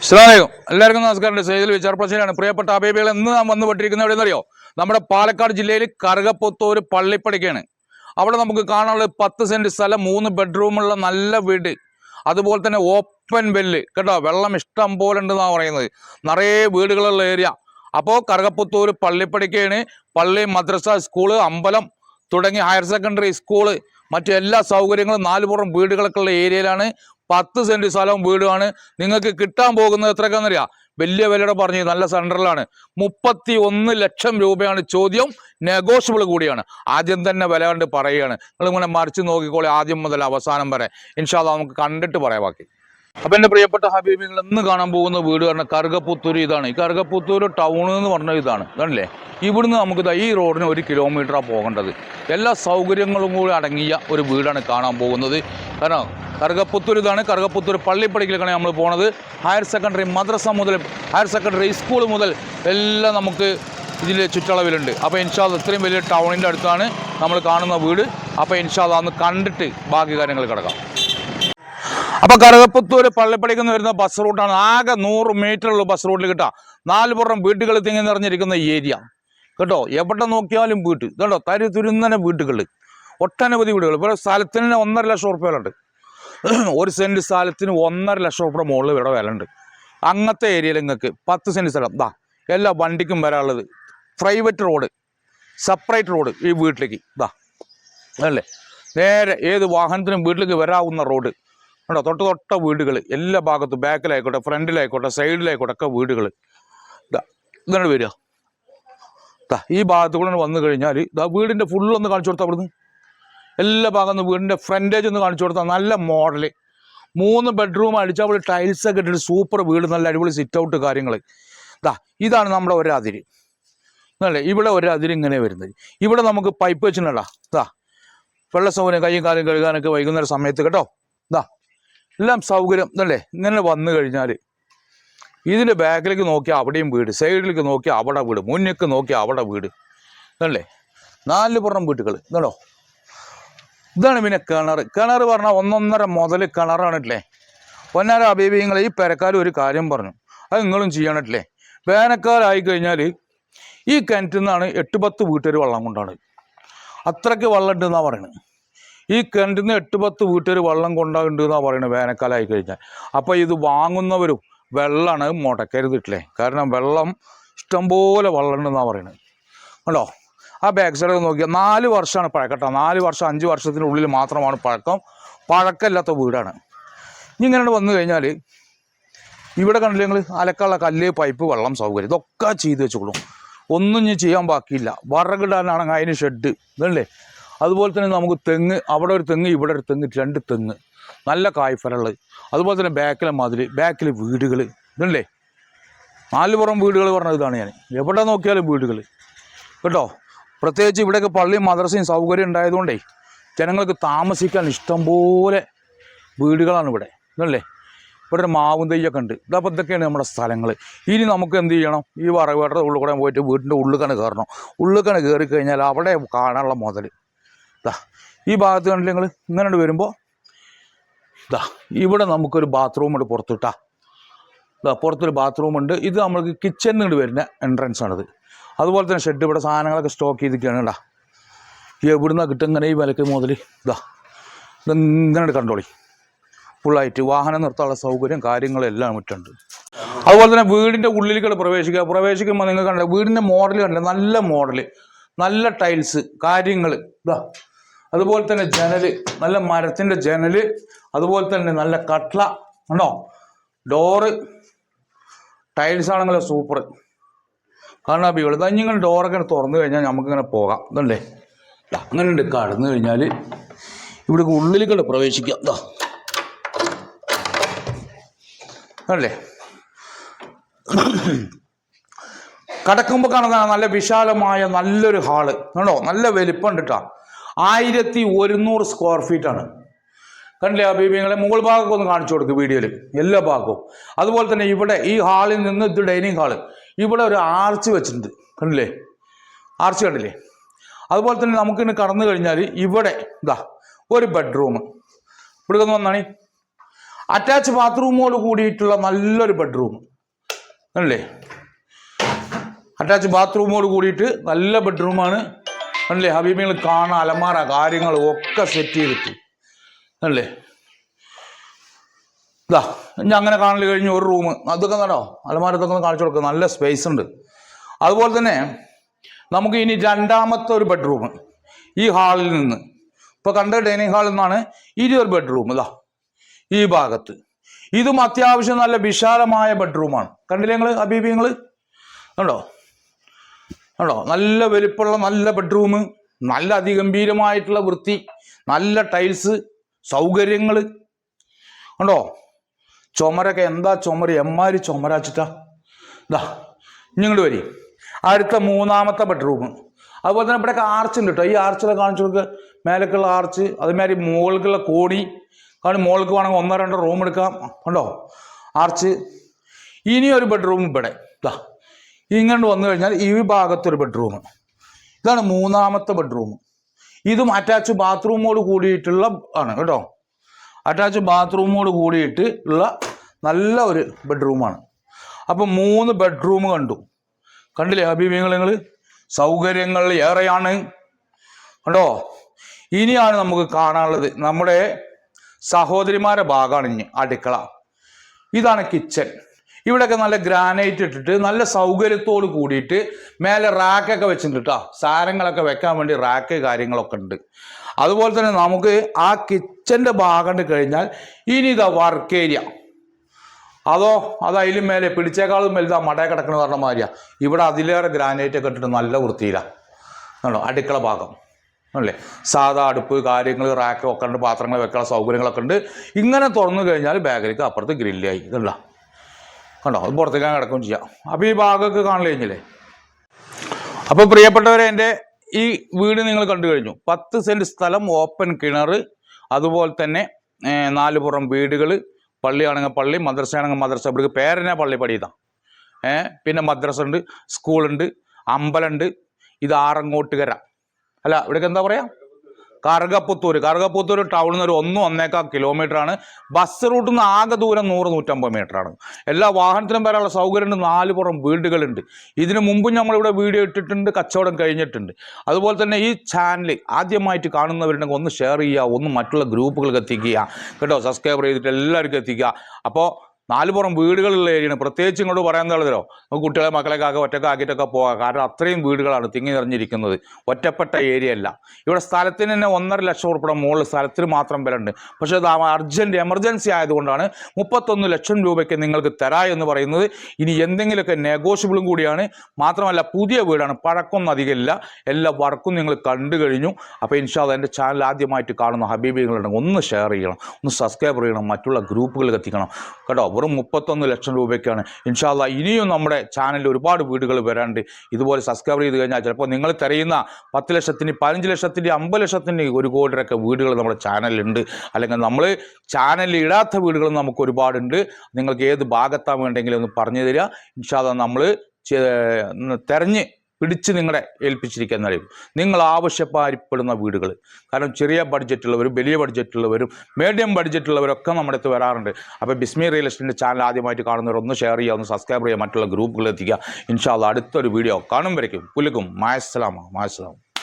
അസ്സലാമലൈക്കും എല്ലാവർക്കും നമസ്കാരം. സൈദിൽ വിചാർപ്പശയിലാണ് പ്രിയപ്പെട്ട അബേബികൾ എന്ന് നാം വന്ന് പെട്ടിരിക്കുന്നത് എവിടെയെന്നറിയോ? നമ്മുടെ പാലക്കാട് ജില്ലയിൽ കറുകപ്പൊത്തൂർ പള്ളിപ്പടിക്കാണ്. അവിടെ നമുക്ക് കാണാനുള്ള പത്ത് സെന്റ് സ്ഥലം മൂന്ന് ബെഡ്റൂമുള്ള നല്ല വീട്. അതുപോലെ തന്നെ ഓപ്പൺ വെല്ല് കേട്ടോ വെള്ളം ഇഷ്ടം പോലെ ഉണ്ടെന്നാണ് പറയുന്നത്. നിറയെ വീടുകളുള്ള ഏരിയ. അപ്പോൾ കറുകപ്പുത്തൂർ പള്ളിപ്പടിക്കാണ്. പള്ളി മദ്രസ സ്കൂൾ അമ്പലം തുടങ്ങി ഹയർ സെക്കൻഡറി സ്കൂൾ. മറ്റു എല്ലാ സൗകര്യങ്ങളും നാലുപുറം വീടുകളൊക്കെ ഉള്ള ഏരിയയിലാണ് പത്ത് സെന്റ് സ്ഥലവും വീടുമാണ്. നിങ്ങൾക്ക് കിട്ടാൻ പോകുന്നത് എത്രക്കാന്നറിയാ വലിയ വിലയുടെ പറഞ്ഞു നല്ല സെൻട്രലാണ്. മുപ്പത്തി ഒന്ന് ലക്ഷം രൂപയാണ് ചോദ്യം. നെഗോഷ്യബിൾ കൂടിയാണ്. ആദ്യം തന്നെ വില കണ്ട് പറയുകയാണ്. നിങ്ങൾ ഇങ്ങനെ മറിച്ച് നോക്കിക്കോളി ആദ്യം മുതൽ അവസാനം വരെ. ഇൻഷാല്ല നമുക്ക് കണ്ടിട്ട് പറയാം ബാക്കി. അപ്പൊ എന്റെ പ്രിയപ്പെട്ട ഹബീബികൾ ഇന്ന് കാണാൻ പോകുന്ന വീട് പറഞ്ഞാൽ കറുകപ്പുത്തൂർ ഇതാണ്. ഈ കറുകപ്പുത്തൂർ ടൗൺ എന്ന് പറഞ്ഞ ഇതാണ്. കണ്ടില്ലേ ഇവിടുന്ന് നമുക്ക് ഈ റോഡിന് ഒരു കിലോമീറ്ററാണ് പോകേണ്ടത്. എല്ലാ സൗകര്യങ്ങളും കൂടി അടങ്ങിയ ഒരു വീടാണ് കാണാൻ പോകുന്നത്. കാരണം കറുകപ്പുത്തൂർ ഇതാണ്. കറുകപ്പുത്തൂർ പള്ളിപ്പടിക്കലേക്കാണ് നമ്മൾ പോണത്. ഹയർ സെക്കൻഡറി മദ്രസ മുതൽ ഹയർ സെക്കൻഡറി സ്കൂൾ മുതൽ എല്ലാം നമുക്ക് ഇതിൽ ചുറ്റളവിലുണ്ട്. അപ്പോൾ ഇൻഷാദ് ഇത്രയും വലിയ ടൗണിന്റെ അടുത്താണ് നമ്മൾ കാണുന്ന വീട്. അപ്പോൾ ഇൻഷാദ് അന്ന് കണ്ടിട്ട് ബാക്കി കാര്യങ്ങൾ കിടക്കാം. അപ്പോൾ കറുകപ്പുത്തൂർ പള്ളിപ്പടിക്ക് നിന്ന് വരുന്ന ബസ് റൂട്ടാണ് ആകെ നൂറ് മീറ്ററുള്ള ബസ് റൂട്ടിൽ കിട്ടുക നാല് പുറം വീട്ടുകൾ തിങ്ങി നിറഞ്ഞിരിക്കുന്ന ഏരിയ. കേട്ടോ? എവിടെ നോക്കിയാലും വീട്ട് കേട്ടോ തരി തുരുന്നനെ വീട്ടുകൾ ഒട്ടനവധി വീടുകൾ ഇപ്പോൾ സ്ഥലത്തിന് തന്നെ ഒന്നര ലക്ഷം ഉണ്ട് ഒരു സെന്റ് സ്ഥലത്തിന് ഒന്നര ലക്ഷം റുപ്യ മുകളിൽ ഇവിടെ വില ഉണ്ട് അങ്ങനത്തെ ഏരിയയിൽ നിങ്ങൾക്ക് പത്ത് സെന്റ് സ്ഥലം. ദാ എല്ലാ വണ്ടിക്കും വരാനുള്ളത്. Private road. സെപ്പറേറ്റ് റോഡ് ഈ വീട്ടിലേക്ക്. ദാ അല്ലേ? നേരെ ഏത് വാഹനത്തിനും വീട്ടിലേക്ക് വരാവുന്ന റോഡ്. കേട്ടോ തൊട്ട് തൊട്ട വീടുകൾ എല്ലാ ഭാഗത്തും ബാക്കിലായിക്കോട്ടെ ഫ്രണ്ടിലായിക്കോട്ടെ സൈഡിലായിക്കോട്ടെ ഒക്കെ വീടുകൾ ഇതാ ഇങ്ങനെ വരിക. ഈ ഭാഗത്ത് കൂടെ വന്നു കഴിഞ്ഞാൽ ഇതാ വീടിന്റെ ഫുള്ളൊന്ന് കാണിച്ചു കൊടുത്താൽ അവിടുന്ന്. എല്ലാ ഭാഗത്തും വീടിന്റെ ഫ്രണ്ടേജ് ഒന്ന് കാണിച്ചു കൊടുത്താൽ നല്ല മോഡൽ മൂന്ന് ബെഡ്റൂം അടിച്ചാൽ അവിടെ ടൈൽസ് ഒക്കെ ഇട്ടിട്ട് സൂപ്പർ വീട് നല്ല അടിപൊളി സിറ്റ് ഔട്ട് കാര്യങ്ങൾ ദാ ഇതാണ് നമ്മുടെ ഒരു എന്നല്ലേ അല്ലേ ഇവിടെ ഒരു അതിര് ഇങ്ങനെ വരുന്നത്. ഇവിടെ നമുക്ക് പൈപ്പ് വെച്ചിട്ടുണ്ടാ ദാ വെള്ള സൗകര്യം കൈയും കാലും കഴുകാനൊക്കെ വൈകുന്നേരം സമയത്ത് കേട്ടോ. ദാ എല്ലാം സൗകര്യം എന്നല്ലേ ഇങ്ങനെ വന്നു കഴിഞ്ഞാൽ ഇതിന്റെ ബാക്കിലേക്ക് നോക്കിയാൽ അവിടെയും വീട് സൈഡിലേക്ക് നോക്കിയാൽ അവിടെ വീട് മുന്നേക്ക് നോക്കിയാൽ അവിടെ വീട്. അല്ലേ നാല് പുറം വീട്ടുകൾ ഇതാണോ? ഇതാണ് പിന്നെ കിണർ. കിണർ പറഞ്ഞാൽ ഒന്നൊന്നര മുതൽ കിണറാണിട്ടില്ലേ? ഒന്നര അബീബിങ്ങൾ ഈ പെരക്കാർ ഒരു കാര്യം പറഞ്ഞു. അത് നിങ്ങളും ചെയ്യണിട്ടില്ലേ? വേനൽക്കാലമായി കഴിഞ്ഞാൽ ഈ കിണറ്റിൽ നിന്നാണ് എട്ട് പത്ത് വീട്ടുകാർ വെള്ളം കൊണ്ടാണ്. അത്രയ്ക്ക് വെള്ളം ഉണ്ടെന്നാണ് പറയുന്നത് ഈ കിണറ്റിൽ നിന്ന് എട്ട് പത്ത് വീട്ടുകാർ വെള്ളം കൊണ്ടാകുന്നുണ്ട് എന്നാണ് പറയുന്നത് വേനൽക്കാലമായി കഴിഞ്ഞാൽ. അപ്പോൾ ഇത് വാങ്ങുന്നവരും വെള്ളമാണ് മുടക്കരുതിട്ടില്ലേ? കാരണം വെള്ളം ഇഷ്ടംപോലെ വെള്ളം ഉണ്ടെന്നാണ് പറയുന്നത് കണ്ടോ? ആ ബാക്ക് സൈഡ് നോക്കിയാൽ നാല് വർഷമാണ് പഴക്കട്ടോ നാല് വർഷം അഞ്ച് വർഷത്തിനുള്ളിൽ മാത്രമാണ് പഴക്കം. പഴക്കമില്ലാത്ത വീടാണ്. ഇനി ഇങ്ങനെ വന്നു കഴിഞ്ഞാൽ ഇവിടെ കണ്ടില്ലേ നിങ്ങൾ അലക്കാനുള്ള കല്ല് പൈപ്പ് വെള്ളം സൗകര്യം ഇതൊക്കെ ചെയ്ത് വെച്ചോളൂ. ഒന്നും ഇനി ചെയ്യാൻ ബാക്കിയില്ല. വറകിടാനാണെങ്കിൽ അതിന് ഷെഡ്. ഇതല്ലേ? അതുപോലെ തന്നെ നമുക്ക് തെങ്ങ് അവിടെ ഒരു തെങ്ങ് ഇവിടെ ഒരു തെങ്ങ് രണ്ട് തെങ്ങ്. നല്ല കായ്ഫലങ്ങൾ അതുപോലെ തന്നെ ബാക്കിലെ മതിൽ ബാക്കിൽ വീടുകൾ ഇതല്ലേ നാല് പുറം വീടുകൾ പറഞ്ഞ ഇതാണ് ഞാൻ. എവിടെ നോക്കിയാലും വീടുകൾ കേട്ടോ? പ്രത്യേകിച്ച് ഇവിടെയൊക്കെ പള്ളിയും മദ്രസയും സൗകര്യം ഉണ്ടായതുകൊണ്ടേ ജനങ്ങൾക്ക് താമസിക്കാൻ ഇഷ്ടംപോലെ വീടുകളാണ് ഇവിടെ. ഇതല്ലേ ഇവിടെ ഒരു മാവും തെയ്യൊക്കെ ഉണ്ട്. ഇതപ്പോൾ ഇതൊക്കെയാണ് നമ്മുടെ സ്ഥലങ്ങൾ ഇനി നമുക്ക് എന്ത് ചെയ്യണം? ഈ വറവേട്ടയുടെ ഉള്ളിൽ കൂടെ പോയിട്ട് വീടിന്റെ ഉള്ളിൽ കയറണം. ഉള്ളിൽ കയറി കഴിഞ്ഞാൽ അവിടെ കാണാനുള്ള മുതൽ ഇതാ ഈ ഭാഗത്ത് കണ്ടില്ല നിങ്ങൾ ഇങ്ങനെ വരുമ്പോൾ ഇതാ ഇവിടെ നമുക്കൊരു ബാത്റൂം ഉണ്ട് പുറത്തിട്ടാ. ഇതാ പുറത്തൊരു ബാത്റൂം ഉണ്ട്. ഇത് നമ്മൾക്ക് കിച്ചണിൽ നിന്ന് വരുന്ന എൻട്രൻസ് ആണിത്. അതുപോലെ തന്നെ ഷെഡ് ഇവിടെ സാധനങ്ങളൊക്കെ സ്റ്റോക്ക് ചെയ്തിരിക്കുകയാണ് കേട്ടോ എവിടുന്ന കിട്ടും ഇങ്ങനെ ഈ വിലക്ക് മുതൽ ഇതാ ഇതെങ്ങനെ കണ്ടോളി. ഫുള്ളായിട്ട് വാഹനം നിർത്താനുള്ള സൗകര്യം കാര്യങ്ങളെല്ലാം ഇട്ടുണ്ട് അതുപോലെ തന്നെ വീടിന്റെ ഉള്ളിലേക്കുള്ള പ്രവേശിക്കുക. പ്രവേശിക്കുമ്പോൾ നിങ്ങൾ കണ്ട വീടിന്റെ മോഡൽ കണ്ടില്ല? നല്ല മോഡൽ നല്ല ടൈൽസ് കാര്യങ്ങൾ ഇതാ അതുപോലെ തന്നെ ജനൽ നല്ല മരത്തിന്റെ ജനൽ അതുപോലെ തന്നെ നല്ല കട്ട്ള കണ്ടോ ഡോറ് ടൈൽസ് ആണെങ്കിലും സൂപ്പർ കാരണം ഇതാ ഇങ്ങനെ ഡോറൊക്കെ തുറന്നു കഴിഞ്ഞാൽ നമുക്ക് ഇങ്ങനെ പോകാം. ഇതല്ലേ അങ്ങനെ ഉണ്ട് കടന്നു കഴിഞ്ഞാൽ ഇവിടെ ഉള്ളിലേക്കുള്ള പ്രവേശിക്കാം. ഇതാ അല്ലേ കടക്കുമ്പോൾ കാണുന്ന നല്ല വിശാലമായ നല്ലൊരു ഹാൾ. കണ്ടോ നല്ല വലിപ്പം ഉണ്ട് കേട്ടോ ആയിരത്തി ഒരുന്നൂറ് സ്ക്വയർ ആണ്. കണ്ടില്ലേ ബീബിങ്ങളെ മുകൾ ഭാഗമൊക്കെ ഒന്ന് കാണിച്ചു കൊടുക്കും വീഡിയോയിൽ. എല്ലാ ഭാഗവും. അതുപോലെ തന്നെ ഇവിടെ ഈ ഹാളിൽ നിന്ന് ഇത് ഡൈനിങ് ഹാൾ ഇവിടെ ഒരു ആർച്ച് വെച്ചിട്ടുണ്ട്. കണ്ടില്ലേ? ആർച്ച് കണ്ടില്ലേ? അതുപോലെ തന്നെ നമുക്ക് നമുക്കിന്ന് കടന്നു കഴിഞ്ഞാൽ ഇവിടെ ഇതാ ഒരു ബെഡ്റൂം ഇവിടെ ഒന്ന് വന്നാണി. അറ്റാച്ച് ബാത്റൂമോട് കൂടിയിട്ടുള്ള നല്ലൊരു ബെഡ്റൂം കണ്ടില്ലേ? അറ്റാച്ച് ബാത്റൂമോട് കൂടിയിട്ട് നല്ല ബെഡ്റൂമാണ് അല്ലേ ഹബീബികൾ കാണാൻ അലമാറ കാര്യങ്ങൾ ഒക്കെ സെറ്റ് ചെയ്തിട്ട്. അല്ലേ ഇതാ ഞാൻ അങ്ങനെ കാണൽ കഴിഞ്ഞ് ഒരു റൂം അതൊക്കെ നടോ അലമാരത്തൊക്കെ ഒന്ന് കാണിച്ചു കൊടുക്കുക നല്ല സ്പേസ് ഉണ്ട്. അതുപോലെ തന്നെ നമുക്ക് ഇനി രണ്ടാമത്തെ ഒരു ബെഡ്റൂം ഈ ഹാളിൽ നിന്ന്. ഇപ്പൊ കണ്ട ഡൈനിങ് ഹാളിൽ നിന്നാണ് ഇനി ഒരു ബെഡ്റൂം ഇതാ ഈ ഭാഗത്ത്. ഇതും അത്യാവശ്യം നല്ല വിശാലമായ ബെഡ്റൂമാണ് കണ്ടില്ലേ നിങ്ങൾ അബീബി കണ്ടോ? കണ്ടോ? നല്ല വലിപ്പമുള്ള നല്ല ബെഡ്റൂം നല്ല അതിഗംഭീരമായിട്ടുള്ള വൃത്തി നല്ല ടൈൽസ് സൗകര്യങ്ങൾ ഉണ്ടോ ചുമരൊക്കെ എന്താ ചുമര്? എമ്മാരി ചുമരാച്ചിട്ടാ. ഇതാ ഇങ്ങോട്ട് വരി. അടുത്ത മൂന്നാമത്തെ ബെഡ്റൂം അതുപോലെ തന്നെ ഇവിടെയൊക്കെ ആർച്ച് ഉണ്ട് കേട്ടോ ഈ ആർച്ചിലെ കാണിച്ചു കൊടുക്കുക മേലേക്കുള്ള ആർച്ച് അതുമാതിരി മുകൾക്കുള്ള കോണി കാരണം മുകൾക്ക് വേണമെങ്കിൽ ഒന്നോ രണ്ടോ റൂം എടുക്കാം. ഉണ്ടോ ആർച്ച് ഇനിയൊരു ബെഡ്റൂം ഇവിടെ. ഇതാ ഇങ്ങോട്ട് വന്നു കഴിഞ്ഞാൽ ഈ ഭാഗത്തൊരു ബെഡ്റൂം ഇതാണ് മൂന്നാമത്തെ ബെഡ്റൂം ഇതും അറ്റാച്ച് ബാത്റൂമോട് കൂടിയിട്ടുള്ള ആണ് കേട്ടോ. അറ്റാച്ച് ബാത്റൂമോട് കൂടിയിട്ട് ഉള്ള നല്ല ഒരു ബെഡ്റൂമാണ് അപ്പം മൂന്ന് ബെഡ്റൂം കണ്ടു. കണ്ടില്ലേ അഭിമുഖങ്ങൾ നിങ്ങൾ സൗകര്യങ്ങൾ ഏറെയാണ്. കണ്ടോ? ഇനിയാണ് നമുക്ക് കാണാനുള്ളത്. നമ്മുടെ സഹോദരിമാരുടെ ഭാഗമാണ് ഇനി അടുക്കള. ഇതാണ് കിച്ചൺ ഇവിടെയൊക്കെ നല്ല ഗ്രാനൈറ്റ് ഇട്ടിട്ട് നല്ല സൗകര്യത്തോട് കൂടിയിട്ട് മേലെ റാക്കൊക്കെ വെച്ചിട്ടുണ്ട് കേട്ടോ സാധനങ്ങളൊക്കെ വെക്കാൻ വേണ്ടി റാക്ക് കാര്യങ്ങളൊക്കെ ഉണ്ട്. അതുപോലെ തന്നെ നമുക്ക് ആ കിച്ചന്റെ ഭാഗം കഴിഞ്ഞാൽ ഇനി ഇതാ വർക്ക് ഏരിയ അതോ അത് അതിലും മേലെ പിടിച്ചേക്കാളും വലുതാ മടയെ കിടക്കണ പറഞ്ഞ മാതിരിയാ. ഇവിടെ അതിലേറെ ഗ്രാനൈറ്റ് ഒക്കെ ഇട്ടിട്ട് നല്ല വൃത്തിയിലാണ് ആണോ അടുക്കള ഭാഗം. അല്ലേ? സാധാ അടുപ്പ് കാര്യങ്ങൾ റാക്ക് ഒക്കെ ഉണ്ട് പാത്രങ്ങൾ വെക്കാനുള്ള സൗകര്യങ്ങളൊക്കെ ഉണ്ട്. ഇങ്ങനെ തുറന്നു കഴിഞ്ഞാൽ ബാഗിലേക്ക് അപ്പുറത്ത് ഗ്രില്ലായി ഇതല്ല കണ്ടോ? അത് പുറത്തേക്കാൻ കിടക്കുകയും ചെയ്യാം. അപ്പോൾ ഈ ഭാഗമൊക്കെ കാണൽ കഴിഞ്ഞില്ലേ അപ്പോൾ പ്രിയപ്പെട്ടവരെ എന്റെ ഈ വീട് നിങ്ങൾ കണ്ടു കഴിഞ്ഞു. പത്ത് സെന്റ് സ്ഥലം ഓപ്പൺ കിണർ അതുപോലെ തന്നെ നാല് പുറം വീടുകൾ പള്ളിയാണെങ്കിൽ പള്ളി മദ്രസ ആണെങ്കിൽ മദ്രസ. ഇവിടേക്ക് പേരനെ പള്ളി പടിയതാണ് ഏഹ് പിന്നെ മദ്രസ ഉണ്ട് സ്കൂളുണ്ട് അമ്പലമുണ്ട് ഇത് ആറങ്ങോട്ടുകര. അല്ല ഇവിടേക്ക് എന്താ പറയാ? കറുകപ്പുത്തൂർ കറുകപ്പുത്തൂർ ടൗണിൽ നിന്ന് ഒരു ഒന്നും ഒന്നേക്കാൾ കിലോമീറ്റർ ആണ്. ബസ് റൂട്ടിൽ നിന്ന് ആകെ ദൂരം നൂറ് നൂറ്റമ്പത് മീറ്റർ ആണ്. എല്ലാ വാഹനത്തിനും വരാനുള്ള സൗകര്യമുണ്ട്. നാല് പുറം വീടുകളുണ്ട്. ഇതിനു മുമ്പ് നമ്മളിവിടെ വീഡിയോ ഇട്ടിട്ടുണ്ട് കച്ചവടം കഴിഞ്ഞിട്ടുണ്ട്. അതുപോലെ തന്നെ ഈ ചാനൽ ആദ്യമായിട്ട് കാണുന്നവരുണ്ടെങ്കിൽ ഒന്ന് ഷെയർ ചെയ്യുക ഒന്ന് മറ്റുള്ള ഗ്രൂപ്പുകൾക്ക് എത്തിക്കുക. കേട്ടോ സബ്സ്ക്രൈബ് ചെയ്തിട്ട് എല്ലാവർക്കും എത്തിക്കുക. അപ്പോൾ നാലുപുറം വീടുകളുള്ള ഏരിയയാണ്. പ്രത്യേകിച്ച് ഇങ്ങോട്ട് പറയാൻ തള്ളതരോ നമുക്ക് കുട്ടികളെ മക്കളെയൊക്കെ ഒറ്റയ്ക്ക് ആക്കിയിട്ടൊക്കെ പോകാം. കാരണം അത്രയും വീടുകളാണ് തിങ്ങി നിറഞ്ഞിരിക്കുന്നത്. ഒറ്റപ്പെട്ട ഏരിയ അല്ല. ഇവിടെ സ്ഥലത്തിന് തന്നെ ഒന്നര ലക്ഷം ഉൾപ്പെടെ മുകളിൽ സ്ഥലത്തിന് മാത്രം വില ഉണ്ട് പക്ഷേ അത് അർജന്റ് എമർജൻസി ആയതുകൊണ്ടാണ് മുപ്പത്തൊന്ന് ലക്ഷം രൂപയ്ക്ക് നിങ്ങൾക്ക് തരാ എന്ന് പറയുന്നത്. ഇനി എന്തെങ്കിലുമൊക്കെ നെഗോഷ്യബിളും കൂടിയാണ്. മാത്രമല്ല പുതിയ വീടാണ്. പഴക്കമൊന്നും ഇല്ല എല്ലാ വർക്കും നിങ്ങൾ കണ്ടു കഴിഞ്ഞു. അപ്പോൾ ഇൻഷാദ് എന്റെ ചാനൽ ആദ്യമായിട്ട് കാണുന്ന ഹബീബികളുണ്ടെങ്കിൽ ഒന്ന് ഷെയർ ചെയ്യണം. ഒന്ന് സബ്സ്ക്രൈബ് ചെയ്യണം. മറ്റുള്ള ഗ്രൂപ്പുകളിൽ എത്തിക്കണം. കേട്ടോ? വെറും മുപ്പത്തൊന്ന് ലക്ഷം രൂപയ്ക്കാണ്. ഇൻഷാല്ല ഇനിയും നമ്മുടെ ചാനലിൽ ഒരുപാട് വീടുകൾ വരാണ്ട്. ഇതുപോലെ സബ്സ്ക്രൈബ് ചെയ്ത് കഴിഞ്ഞാൽ ചിലപ്പോൾ നിങ്ങൾ തിരയുന്ന പത്ത് ലക്ഷത്തിന് പതിനഞ്ച് ലക്ഷത്തിന് അമ്പത് ലക്ഷത്തിന് ഒരു കോടിയൊക്കെ വീടുകൾ നമ്മുടെ ചാനലിലുണ്ട് അല്ലെങ്കിൽ നമ്മൾ ചാനലിൽ ഇടാത്ത വീടുകൾ നമുക്ക് ഒരുപാടുണ്ട്. നിങ്ങൾക്ക് ഏത് ഭാഗത്താണ് വേണ്ടെങ്കിലും ഒന്ന് പറഞ്ഞു തരിക. ഇൻഷാല്ല നമ്മൾ തെരഞ്ഞ് പിടിച്ച് നിങ്ങളെ ഏൽപ്പിച്ചിരിക്കുന്നറിയും നിങ്ങൾ ആവശ്യപ്പെടുന്ന വീടുകൾ. കാരണം ചെറിയ ബഡ്ജറ്റുള്ളവരും വലിയ ബഡ്ജറ്റുള്ളവരും മീഡിയം ബഡ്ജറ്റുള്ളവരൊക്കെ നമ്മുടെ അടുത്ത് വരാറുണ്ട്. അപ്പോൾ ബിസ്മി റിയൽ എസ്റ്റേറ്റിന്റെ ചാനൽ ആദ്യമായിട്ട് കാണുന്നവർ ഒന്ന് ഷെയർ ചെയ്യുക ഒന്ന് സബ്സ്ക്രൈബ് ചെയ്യുക മറ്റുള്ള ഗ്രൂപ്പുകളിൽ എത്തിക്കുക. ഇൻഷാല്ല അടുത്തൊരു വീഡിയോ കാണും വരയ്ക്കും. പുലുക്കും മായസ്സലാമ മായസ്സലാം